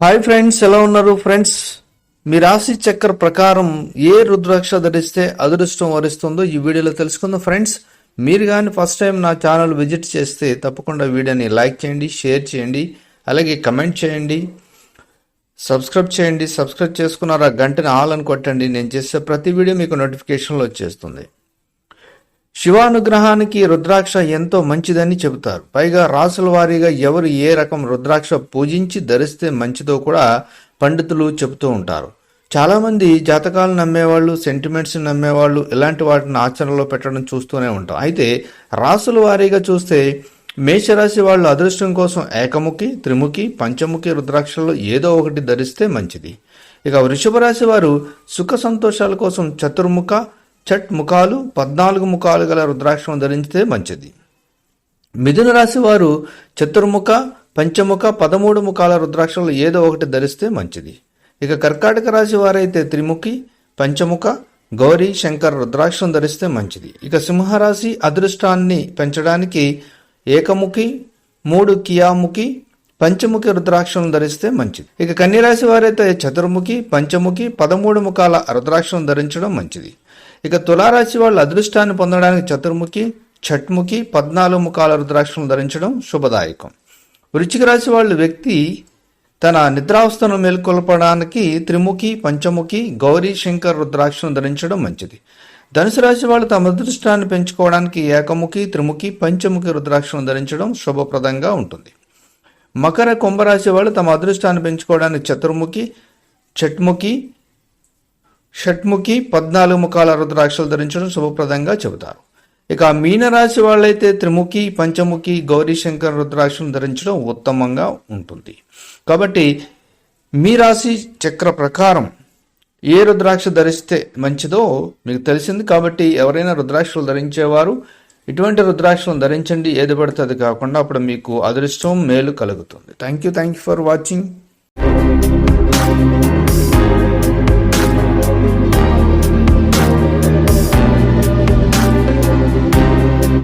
Hi friends ఎలా ఉన్నారు friends మీ రాశి చక్ర ప్రకారం ఏ రుద్రాక్ష ధరిస్తే అదృష్టం వరిస్తుందో ఈ వీడియోలో తెలుసుకుందాం ఫ్రెండ్స్ మీరు కానీ ఫస్ట్ టైం నా ఛానల్ విజిట్ చేస్తే తప్పకుండా వీడియోని లైక్ చేయండి షేర్ చేయండి అలాగే కమెంట్ చేయండి సబ్స్క్రైబ్ చేయండి సబ్స్క్రైబ్ చేసుకున్నారా ఆ గంటని ఆల్ అని కొట్టండి. నేను చేసే ప్రతి వీడియో మీకు నోటిఫికేషన్లో వచ్చేస్తుంది. శివానుగ్రహానికి రుద్రాక్ష ఎంతో మంచిదని చెబుతారు. పైగా రాసుల వారీగా ఎవరు ఏ రకం రుద్రాక్ష పూజించి ధరిస్తే మంచిదో కూడా పండితులు చెబుతూ ఉంటారు. చాలామంది జాతకాలు నమ్మేవాళ్ళు సెంటిమెంట్స్ నమ్మేవాళ్ళు ఇలాంటి వాటిని ఆచరణలో పెట్టడం చూస్తూనే ఉంటాం. అయితే రాసుల వారీగా చూస్తే మేషరాశి వాళ్ళు అదృష్టం కోసం ఏకముఖి త్రిముఖి పంచముఖి రుద్రాక్షల్లో ఏదో ఒకటి ధరిస్తే మంచిది. ఇక వృషభ రాశి వారు సుఖ సంతోషాల కోసం చతుర్ముఖ చట్ ముఖాలు పద్నాలుగు ముఖాలు గల రుద్రాక్షం ధరించితే మంచిది. మిథున రాశి వారు చతుర్ముఖ పంచముఖ పదమూడు ముఖాల రుద్రాక్షలు ఏదో ఒకటి ధరిస్తే మంచిది. ఇక కర్కాటక రాశి వారైతే త్రిముఖి పంచముఖ గౌరీ శంకర్ రుద్రాక్షం ధరిస్తే మంచిది. ఇక సింహరాశి అదృష్టాన్ని పెంచడానికి ఏకముఖి మూడు కియాముఖి పంచముఖి రుద్రాక్షం ధరిస్తే మంచిది. ఇక కన్యరాశి వారైతే చతుర్ముఖి పంచముఖి పదమూడు ముఖాల రుద్రాక్షం ధరించడం మంచిది. ఇక తులారాశి వాళ్ళు అదృష్టాన్ని పొందడానికి చతుర్ముఖి ఛట్ముఖి పద్నాలుగు ముఖాల రుద్రాక్షలను ధరించడం శుభదాయకం. వృచ్చిక రాశి వాళ్ళు వ్యక్తి తన నిద్రావస్థను మేల్కొల్పడానికి త్రిముఖి పంచముఖి గౌరీ శంకర్ రుద్రాక్షను ధరించడం మంచిది. ధనుసు రాశి వాళ్ళు తమ అదృష్టాన్ని పెంచుకోవడానికి ఏకముఖి త్రిముఖి పంచముఖి రుద్రాక్షను ధరించడం శుభప్రదంగా ఉంటుంది. మకర కుంభరాశి వాళ్ళు తమ అదృష్టాన్ని పెంచుకోవడానికి చతుర్ముఖి చట్ముఖి షట్ముఖి పద్నాలుగు ముఖాల రుద్రాక్షలు ధరించడం శుభప్రదంగా చెబుతారు. ఇక మీనరాశి వాళ్ళైతే త్రిముఖి పంచముఖి గౌరీశంకర్ రుద్రాక్షను ధరించడం ఉత్తమంగా ఉంటుంది. కాబట్టి మీ రాశి చక్ర ప్రకారం ఏ రుద్రాక్ష ధరిస్తే మంచిదో మీకు తెలిసింది. కాబట్టి ఎవరైనా రుద్రాక్షలు ధరించేవారు ఇటువంటి రుద్రాక్షలను ధరించండి. ఏది పడుతుంది కాకుండా అప్పుడు మీకు అదృష్టం మేలు కలుగుతుంది. Thank you thank you for watching